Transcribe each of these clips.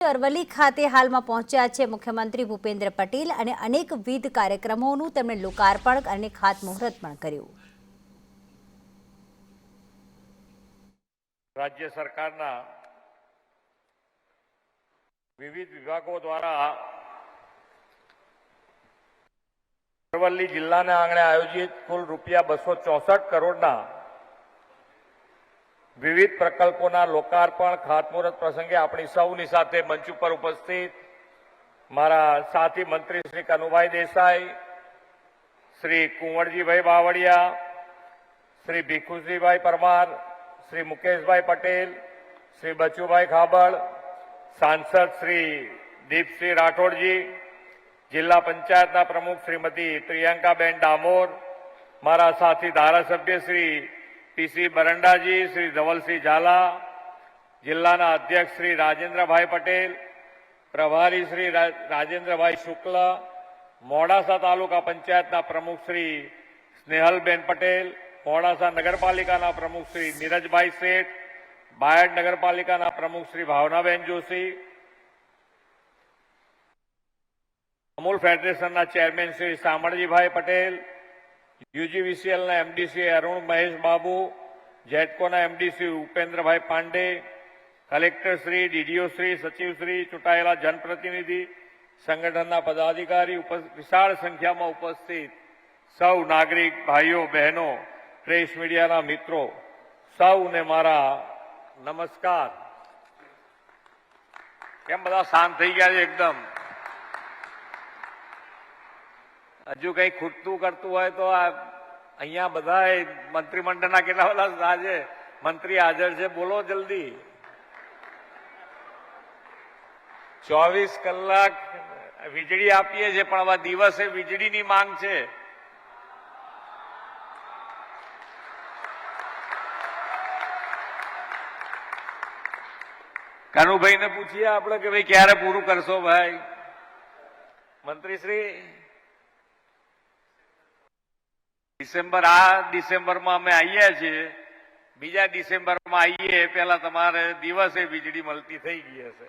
અરવલ્લી ખાતે હાલમાં પહોંચ્યા છે મુખ્યમંત્રી ભૂપેન્દ્ર પટેલ અને અનેકવિધ કાર્યક્રમોનું તેમણે લોકાર્પણ અને ખાતમુહૂર્ત પણ કર્યું. રાજ્ય સરકારના વિવિધ વિભાગો દ્વારા અરવલ્લી જિલ્લાના આંગણે આયોજિત કુલ રૂપિયા બસો ચોસઠ કરોડના વિવિધ પ્રકલ્પોના લોકાર્પણ ખાતમુહૂર્ત પ્રસંગે આપણી સૌની સાથે મંચ ઉપર ઉપસ્થિત મારા સાથી મંત્રી શ્રી કનુભાઈ દેસાઈ, શ્રી કુંવરજીભાઈ બાવળિયા, શ્રી ભીખુસિંહભાઈ પરમાર, શ્રી મુકેશભાઈ પટેલ, શ્રી બચુભાઈ ખાબળ, સાંસદ શ્રી દીપસિંહ રાઠોડજી, જિલ્લા પંચાયતના પ્રમુખ શ્રીમતી પ્રિયંકાબેન ડામોર, મારા સાથી ધારાસભ્ય શ્રી પીસી બરંડાજી, શ્રી ધવલસિંહ ઝાલા, જિલ્લાના અધ્યક્ષ શ્રી રાજેન્દ્રભાઈ પટેલ, પ્રભારી શ્રી રાજેન્દ્રભાઈ શુક્લ, મોડાસા તાલુકા પંચાયતના પ્રમુખ શ્રી સ્નેહલબેન પટેલ, મોડાસા નગરપાલિકાના પ્રમુખ શ્રી નીરજભાઈ શેઠ, બાયડ નગરપાલિકાના પ્રમુખ શ્રી ભાવનાબેન જોશી, અમૂલ ફેડરેશનના ચેરમેન શ્રી શામળજીભાઈ પટેલ યુજીવીસીએલના એમડીસી અરુણ મહેશ બાબુ જેટકોના MDC Upendrabhai Pandey, collector Shri, DDO Shri, સચિવ શ્રી, ચૂંટાયેલા જનપ્રતિનિધિ, સંગઠનના પદાધિકારી વિશાળ સંખ્યામાં ઉપસ્થિત સૌ નાગરિક, ભાઈઓ, બહેનો, પ્રેસ મીડિયાના મિત્રો, સૌને મારા નમસ્કાર. કેમ બધા શાંત થઈ ગયા છે એકદમ? હજુ કઈ ખૂટતું કરતું હોય તો આ અહીંયા બધા મંત્રીમંડળના કેટલા બધા આજે મંત્રી હાજર છે. બોલો જલ્દી. ચોવીસ કલાક વીજળી આપીએ છીએ, પણ હવે દિવસે વીજળીની માંગ છે. કાનુભાઈને પૂછીએ આપણે કે ભાઈ ક્યારે પૂરું કરશો ભાઈ? મંત્રીશ્રી ડિસેમ્બર, આ ડિસેમ્બરમાં અમે આવીએ છીએ. બીજા ડિસેમ્બરમાં આવીએ પેલા તમારે દિવસે વીજળી મળતી થઈ ગઈ હશે.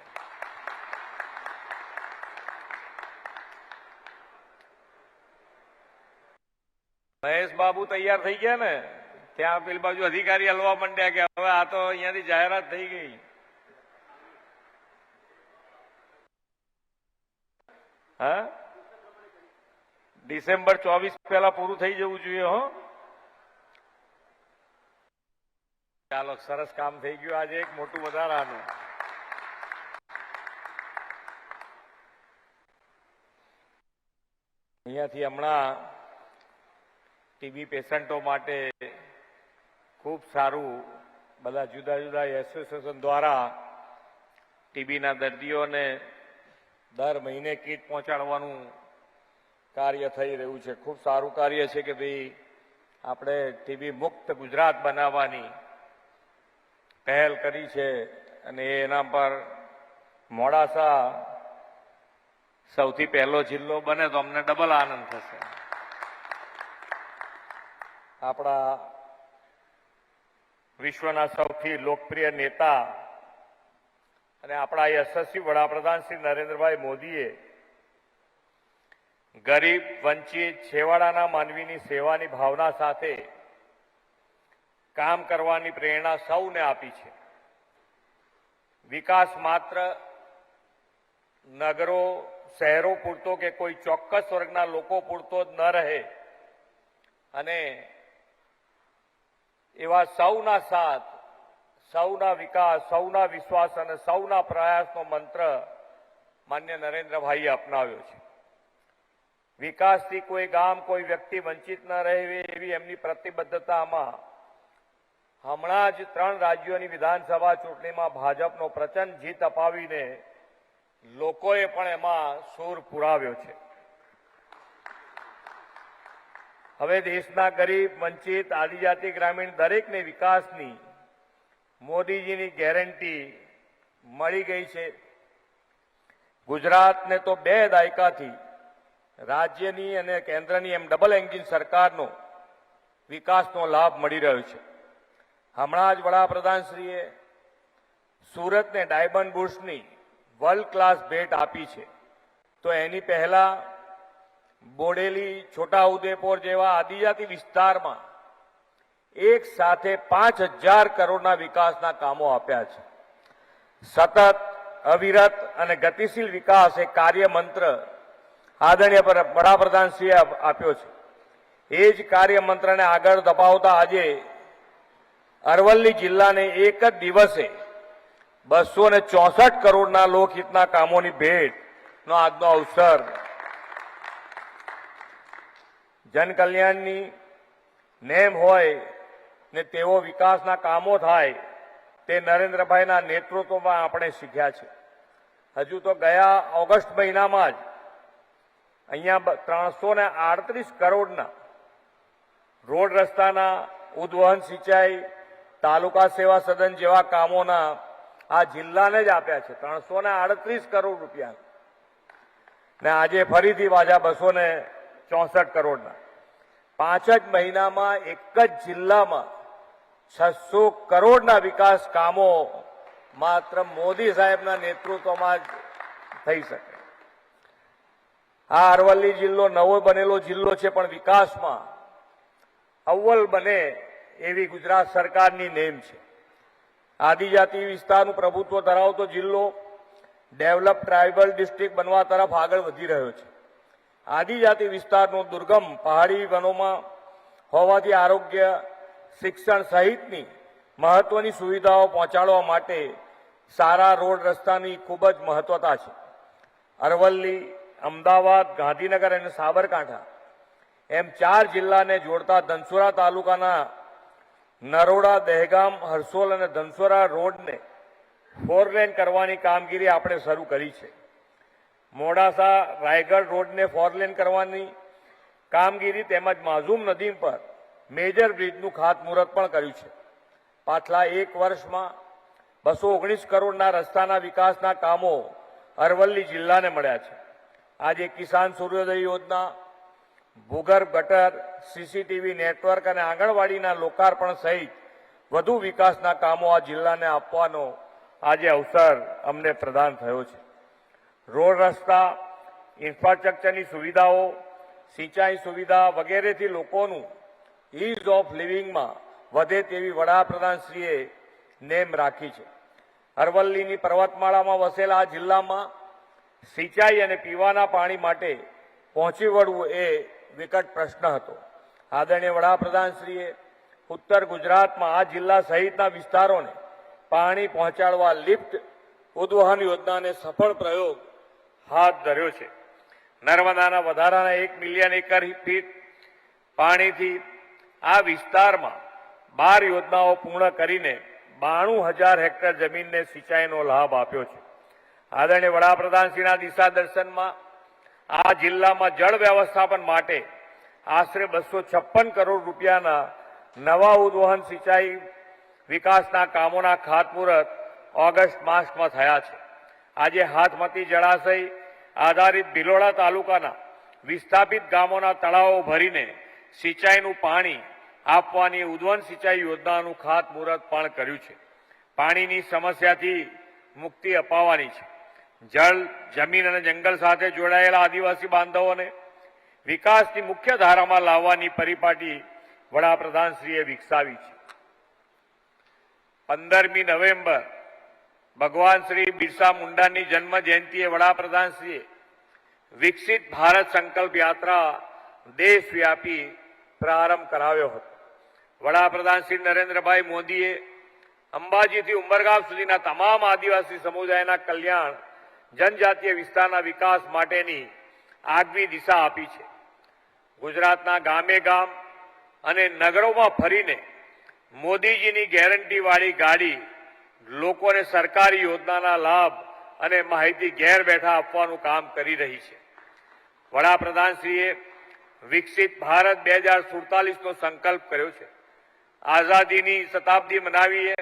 મહેશ બાબુ તૈયાર થઈ ગયા ને? ત્યાં પેલી બાજુ અધિકારી હલવા માંડ્યા કે હવે આ તો અહીંયાની જાહેરાત થઈ ગઈ. હા? ડિસેમ્બર ચોવીસ પહેલા પૂરું થઈ જવું જોઈએ, હો. ચાલો, સરસ કામ થઈ ગયું. આજે એક મોટું વધારાનું. અહીંયાથી હમણાં ટીબી પેશન્ટો માટે ખૂબ સારું, બધા જુદા જુદા એસોસિએશન દ્વારા ટીબીના દર્દીઓને દર મહિને કીટ પહોંચાડવાનું કાર્ય થઈ રહ્યું છે. ખૂબ સારું કાર્ય છે કે ભાઈ આપણે ટીબી મુક્ત ગુજરાત બનાવવાની પહેલ કરી છે અને એના પર મોડાસા સૌથી પહેલો જિલ્લો બને તો અમને ડબલ આનંદ થશે. આપણા વિશ્વના સૌથી લોકપ્રિય નેતા અને આપણા યશસ્વી વડાપ્રધાન શ્રી નરેન્દ્રભાઈ મોદીએ ગરીબ, વંચિત, છેવાડાના માનવીની સેવાની ભાવના સાથે કામ કરવાની પ્રેરણા સૌને આપી છે. વિકાસ માત્ર નગરો, શહેરો પૂરતો કે કોઈ ચોક્કસ વર્ગના લોકો પૂરતો જ ન રહે અને એવા સૌના સાથ, સૌના વિકાસ, સૌના વિશ્વાસ અને સૌના પ્રયાસનો મંત્ર માન્ય નરેન્દ્રભાઈએ અપનાવ્યો છે. વિકાસથી કોઈ ગામ, કોઈ વ્યક્તિ વંચિત ન રહે એવી એમની પ્રતિબદ્ધતામાં હમણાં જ ત્રણ રાજ્યોની વિધાનસભા ચૂંટણીમાં ભાજપનો પ્રચંડ જીત અપાવીને લોકોએ પણ એમાં સૂર પુરાવ્યો છે. હવે દેશના ગરીબ, વંચિત, આદિજાતિ ગ્રામીણ દરેકને વિકાસની મોદીજીની ગેરંટી મળી ગઈ છે. ગુજરાતને તો બે દાયકાથી રાજ્યની અને કેન્દ્રની એમ ડબલ એન્જિન સરકારનો વિકાસનો લાભ મળી રહ્યો છે. હમણાં જ વડાપ્રધાનશ્રીએ સુરતને ડાયમંડ બુર્સની વર્લ્ડ ક્લાસ ભેટ આપી છે. તો એની પહેલા બોડેલી, છોટાઉદેપુર જેવા આદિજાતિ વિસ્તારમાં એક સાથે પાંચ હજાર કરોડના વિકાસના કામો આપ્યા છે. સતત અવિરત અને ગતિશીલ વિકાસ એ કાર્ય મંત્ર આદરણીય પર- વડાપ્રધાનશ્રીએ આપ- આપ્યો છે. એ જ કાર્ય મંત્રને આગળ ધપાવતા આજે અરવલ્લી જિલ્લાને એક જ દિવસે બસો ને ચોસઠ કરોડના લોકહિતના કામોની ભેટનો આજનો અવસર. જનકલ્યાણની નેમ હોય ને તેવો વિકાસના કામો થાય, તે નરેન્દ્રભાઈના નેતૃત્વમાં આપણે શીખ્યા છે. હજુ તો ગયા ઓગસ્ટ મહિનામાં જ અહીંયા ત્રણસો ને આડત્રીસ કરોડના રોડ રસ્તાના ઉદ્વહન સિંચાઈ, તાલુકા સેવા સદન જેવા કામોના આ જિલ્લાને જ આપ્યા છે. ત્રણસો ને આડત્રીસ કરોડ રૂપિયા. ને આજે ફરીથી પાછા બસો ને ચોસઠ કરોડના. પાંચ જ મહિનામાં એક જ જિલ્લામાં છસો કરોડના વિકાસ કામો માત્ર મોદી સાહેબના નેતૃત્વમાં જ થઈ શકે. આ અરવલ્લી જિલ્લો નવો બનેલો જિલ્લો છે પણ વિકાસમાં અવ્વલ બને એવી ગુજરાત સરકારની નેમ છે. આદિજાતિ વિસ્તારનું પ્રભુત્વ ધરાવતો જિલ્લો ડેવલપ ટ્રાઇબલ ડિસ્ટ્રિક્ટ બનવા તરફ આગળ વધી રહ્યો છે. આદિજાતિ વિસ્તારનો દુર્ગમ પહાડી વનોમાં હોવાથી આરોગ્ય, શિક્ષણ સહિતની મહત્વની સુવિધાઓ પહોંચાડવા માટે સારા રોડ રસ્તાની ખૂબ જ મહત્વતા છે. અરવલ્લી અમદાવાદ, ગાંધીનગર અને સાબરકાંઠા. એમ ચાર જિલ્લાને જોડતા ધનસુરા તાલુકાના નરોડા, દહેગામ, હરસોલ અને ધનસુરા રોડને ફોર લેન કરવાની કામગીરી આપણે શરૂ કરી છે. મોડાસા, રાયગઢ રોડને ફોર લેન કરવાની કામગીરી તેમજ માઝૂમ નદી પર મેજર બ્રિજનું ખાતમુહૂર્ત પણ કર્યું છે. પાછલા એક વર્ષમાં બસો ઓગણીસ કરોડના રસ્તાના વિકાસના કામો અરવલ્લી જિલ્લાને મળ્યા છે. આજે કિસાન સૂર્યોદય યોજના, ભૂગર્ભ ગટર, સીસીટીવી નેટવર્ક અને આંગણવાડીના લોકાર્પણ સહિત વધુ વિકાસના કામો આ જિલ્લાને આપવાનો આજે અવસર અમને પ્રદાન થયો છે. રોડ રસ્તા, ઇન્ફ્રાસ્ટ્રક્ચરની સુવિધાઓ, સિંચાઈ સુવિધા વગેરેથી લોકોનું ઇઝ ઓફ લિવિંગમાં વધે તેવી વડાપ્રધાનશ્રીએ નેમ રાખી છે. અરવલ્લીની પર્વતમાળામાં વસેલા આ જિલ્લામાં સિંચાઈ અને પીવાના પાણી માટે પહોંચી વળવું એ વિકટ પ્રશ્ન હતો. આદરણીય વડાપ્રધાનશ્રીએ ઉત્તર ગુજરાતમાં આ જિલ્લા સહિતના વિસ્તારોને પાણી પહોંચાડવા લિફ્ટ ઉદ્વહન યોજનાને સફળ પ્રયોગ હાથ ધર્યો છે. નર્મદાના વધારાના એક મિલિયન એકર ફીટ પાણીથી આ વિસ્તારમાં બાર યોજનાઓ પૂર્ણ કરીને બાણું હજાર હેક્ટર જમીનને સિંચાઈનો લાભ આપ્યો છે. આદરણીય વડાપ્રધાનશ્રીના દિશા દર્શનમાં આ જિલ્લામાં જળ વ્યવસ્થાપન માટે આશરે બસો છપ્પન કરોડ રૂપિયાના નવા ઉદ્વહન સિંચાઈ વિકાસના કામોના ખાતમુહૂર્ત ઓગસ્ટ માસમાં થયા છે. આજે હાથમતી જળાશય આધારિત ભિલોડા તાલુકાના વિસ્થાપિત ગામોના તળાવો ભરીને સિંચાઈનું પાણી આપવાની ઉદ્વહન સિંચાઈ યોજનાનું ખાતમુહૂર્ત પણ કર્યું છે. પાણીની સમસ્યાથી મુક્તિ અપાવવાની છે. જળ જમીન અને જંગલ સાથે જોડાયેલા આદિવાસી બાંધવોને વિકાસની મુખ્ય ધારામાં લાવવાની પરિપાટી વડાપ્રધાનશ્રીએ વિકસાવી છે પંદરમી નવેમ્બર ભગવાન શ્રી બિરસા મુંડાની જન્મ જયંતિએ વડાપ્રધાનશ્રીએ વિકસિત ભારત સંકલ્પ યાત્રા દેશવ્યાપી પ્રારંભ કરાવ્યો હતો વડાપ્રધાન શ્રી નરેન્દ્રભાઈ મોદીએ અંબાજીથી ઉંબરગામ સુધીના તમામ આદિવાસી સમુદાયના કલ્યાણ જનજાતીય વિસ્તારના વિકાસ માટેની આગવી દિશા આપી છે. ગુજરાતના ગામે ગામ અને નગરોમાં ફરીને મોદીજીની ગેરંટીવાળી ગાડી લોકોને સરકારી યોજનાના લાભ અને માહિતી ઘેર બેઠા આપવાનું કામ કરી રહી છે. વડાપ્રધાનશ્રીએ વિકસિત ભારત બે હજાર સુડતાલીસનો સંકલ્પ કર્યો છે. આઝાદીની શતાબ્દી મનાવીએ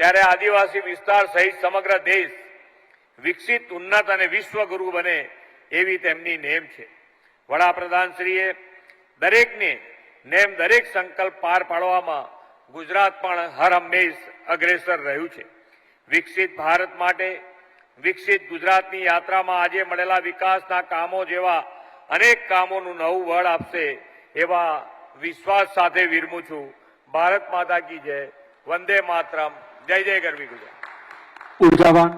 ત્યારે આદિવાસી વિસ્તાર સહિત સમગ્ર દેશ વિકસિત ઉન્નત અને વિશ્વગુરુ બને એવી તેમની નેમ છે. વડાપ્રધાનશ્રીએ દરેકને નેમ દરેક સંકલ્પ પાર પાડવામાં ગુજરાત પણ હર હંમેશ અગ્રેસર રહ્યું છે. વિકસિત ભારત માટે વિકસિત ગુજરાતની યાત્રામાં આજે મળેલા વિકાસના કામો જેવા અનેક કામોનું નવું બળ આપશે એવા વિશ્વાસ સાથે વિરમું છું. ભારત માતા કી જય. વંદે માતરમ. જય જય ગરવી ગુજરાત. ઉર્જાવાન